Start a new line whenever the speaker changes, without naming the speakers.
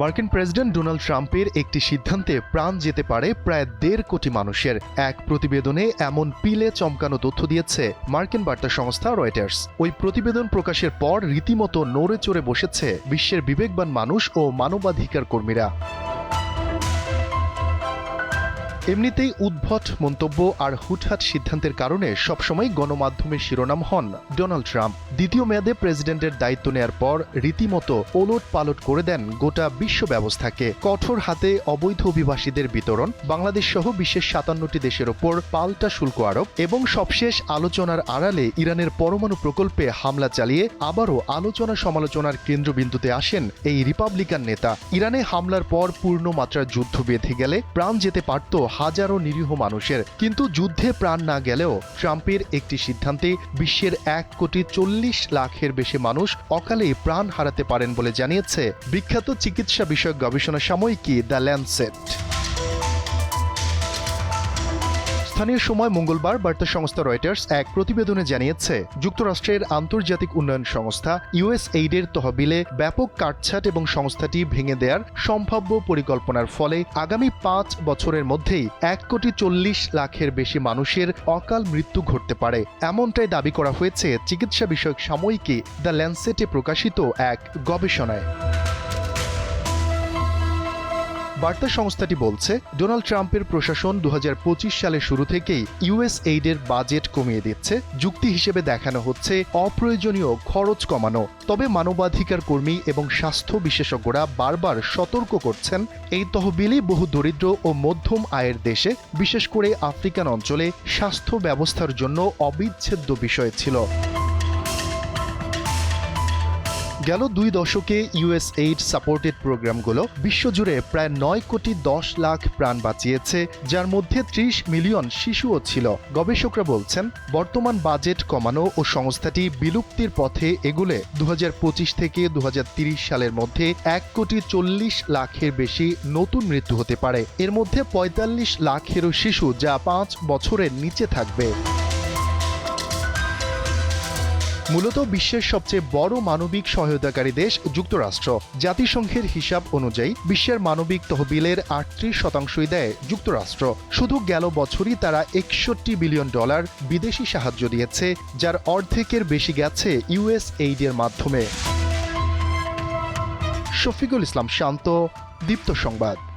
মার্কিন president Donald ট্রাম্পের একটি সিদ্ধান্তে প্রাণ যেতে পারে প্রায় দেড় কোটি মানুষের। এক প্রতিবেদনে এমন পিলে চমকানো তথ্য দিয়েছে মার্কিন বার্তা সংস্থা রয়টার্স। ওই প্রতিবেদন প্রকাশের পর রীতিমতো নড়ে চড়ে বসেছে বিশ্বের বিবেকবান মানুষ ও মানবাধিকার কর্মীরা। এমনিতেই উদ্ভট মন্তব্য আর হুটহাট সিদ্ধান্তের কারণে সবসময় গণমাধ্যমের শিরোনাম হন ডোনাল্ড ট্রাম্প। দ্বিতীয় মেয়াদে প্রেসিডেন্টের দায়িত্ব নেয়ার পর রীতিমতো ওলট পালট করে দেন গোটা বিশ্ব ব্যবস্থাকে। কঠোর হাতে অবৈধ অভিবাসীদের বিতরণ বাংলাদেশ সহ বিশ্বের সাতান্নটি দেশের ওপর পাল্টা শুল্ক আরোপ এবং সবশেষ আলোচনার আড়ালে ইরানের পরমাণু প্রকল্পে হামলা চালিয়ে আবারও আলোচনা সমালোচনার কেন্দ্রবিন্দুতে আসেন এই রিপাবলিকান নেতা। ইরানে হামলার পর পূর্ণ মাত্রার যুদ্ধ বেঁধে গেলে প্রাণ যেতে পারত হাজারো নিরীহ মানুষের। কিন্তু যুদ্ধে প্রাণ না গেলেও ট্রাম্পের একটি সিদ্ধান্তে বিশ্বের এক কোটি চল্লিশ লাখের বেশি মানুষ অকালে প্রাণ হারাতে পারেন বলে জানিয়েছে বিখ্যাত চিকিৎসা বিষয়ক গবেষণা সাময়িকী দ্য ল্যান্ডসেট স্থানীয় সময় মঙ্গলবার বার্তা সংস্থা রয়টার্স এক প্রতিবেদনে জানিয়েছে, যুক্তরাষ্ট্রের আন্তর্জাতিক উন্নয়ন সংস্থা ইউএস এইডের তহবিলে ব্যাপক কাটছাট এবং সংস্থাটি ভেঙে দেওয়ার সম্ভাব্য পরিকল্পনার ফলে আগামী পাঁচ বছরের মধ্যেই এক কোটি চল্লিশ লাখের বেশি মানুষের অকাল মৃত্যু ঘটতে পারে। এমনটাই দাবি করা হয়েছে চিকিৎসা বিষয়ক সাময়িকী দ্য ল্যান্সেটে প্রকাশিত এক গবেষণায়। বার্তা সংস্থাটি বলছে, ডোনাল্ড ট্রাম্পের প্রশাসন দুহাজার পঁচিশ সালের শুরু থেকেই ইউএস এইডের বাজেট কমিয়ে দিচ্ছে। যুক্তি হিসেবে দেখানো হচ্ছে, অপ্রয়োজনীয় খরচ কমানো। তবে মানবাধিকার কর্মী এবং স্বাস্থ্য বিশেষজ্ঞরা বারবার সতর্ক করছেন, এই তহবিলই বহু দরিদ্র ও মধ্যম আয়ের দেশে, বিশেষ করে আফ্রিকান অঞ্চলে স্বাস্থ্য ব্যবস্থার জন্য অবিচ্ছেদ্য বিষয় ছিল। গেল দুই দশকে ইউএস এইড সাপোর্টেড প্রোগ্রামগুলো বিশ্বজুড়ে প্রায় নয় কোটি দশ লাখ প্রাণ বাঁচিয়েছে, যার মধ্যে ত্রিশ মিলিয়ন শিশুও ছিল। গবেষকরা বলছেন, বর্তমান বাজেট কমানো ও সংস্থাটি বিলুপ্তির পথে এগুলে দু হাজার পঁচিশ থেকে দু সালের মধ্যে এক কোটি চল্লিশ লাখের বেশি নতুন মৃত্যু হতে পারে। এর মধ্যে পঁয়তাল্লিশ লাখেরও শিশু যা পাঁচ বছরের নিচে থাকবে। মূলত বিশ্বের সবচেয়ে বড় মানবিক সহায়তাকারী দেশ যুক্তরাষ্ট্র। জাতিসংঘের হিসাব অনুযায়ী, বিশ্বের মানবিক তহবিলের আটত্রিশ শতাংশই দেয় যুক্তরাষ্ট্র। শুধু গেল বছরই তারা একষট্টি বিলিয়ন ডলার বিদেশি সাহায্য দিয়েছে, যার অর্ধেকের বেশি গেছে ইউএস এইডের মাধ্যমে। শফিকুল ইসলাম শান্ত, দীপ্ত সংবাদ।